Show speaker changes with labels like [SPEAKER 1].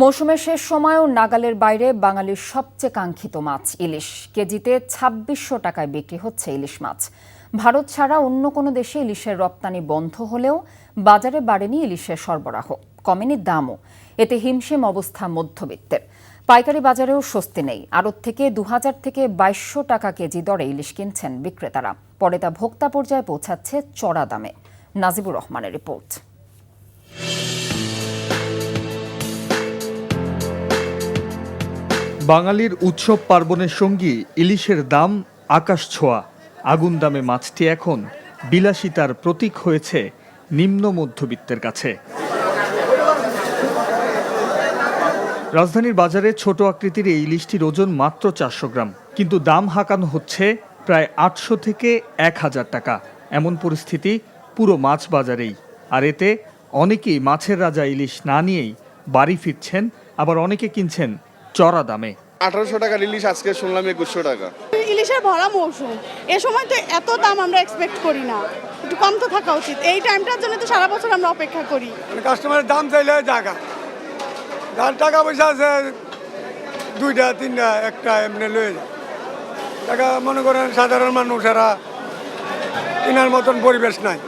[SPEAKER 1] মৌসুমের শেষ সময়েও নাগালের বাইরে বাঙালির সবচেয়ে কাঙ্ক্ষিত মাছ ইলিশ। কেজিতে ছাব্বিশশো টাকায় বিক্রি হচ্ছে ইলিশ মাছ। ভারত ছাড়া অন্য কোনো দেশে ইলিশের রপ্তানি বন্ধ হলেও বাজারে বাড়েনি ইলিশের সরবরাহ, কমেনি দামও। এতে হিমশিম অবস্থা মধ্যবিত্তের। পাইকারি বাজারেও স্বস্তি নেই। আড়ত থেকে দু হাজার থেকে বাইশশো টাকা কেজি দরে ইলিশ কিনছেন বিক্রেতারা। পরে তা ভোক্তা পর্যায়ে পৌঁছাচ্ছে চড়া দামে। নাজিবুর রহমানের রিপোর্ট।
[SPEAKER 2] বাঙালির উৎসব পার্বণের সঙ্গী ইলিশের দাম আকাশ ছোঁয়া। আগুন দামে মাছটি এখন বিলাসিতার প্রতীক হয়েছে নিম্ন মধ্যবিত্তের কাছে। রাজধানীর বাজারে ছোট আকৃতির এই ইলিশটির ওজন মাত্র চারশো গ্রাম, কিন্তু দাম হাঁকানো হচ্ছে প্রায় আটশো থেকে এক হাজার টাকা। এমন পরিস্থিতি পুরো মাছ বাজারেই। আর এতে অনেকেই মাছের রাজা ইলিশ না নিয়েই বাড়ি ফিরছেন, আবার অনেকে কিনছেন চড়া দামে।
[SPEAKER 3] আঠারোশো টাকা ইলিশ আজকে শুনলাম একুশশো টাকা।
[SPEAKER 4] ইলিশের ভরা মৌসুম। এ সময় তো এত দাম আমরা এক্সপেক্ট করি না। একটু কম তো থাকা উচিত। এই টাইমটার জন্য তো সারা বছর আমরা অপেক্ষা করি।
[SPEAKER 5] মানে কাস্টমারের দাম চাইলে জায়গা। যার টাকা পয়সা আছে দুইটা তিনটা একটা এমনি লয়ে যায়। টাকা মনে করেন সাধারণ মানুষেরা কেনার মতন পরিবেশ নাই।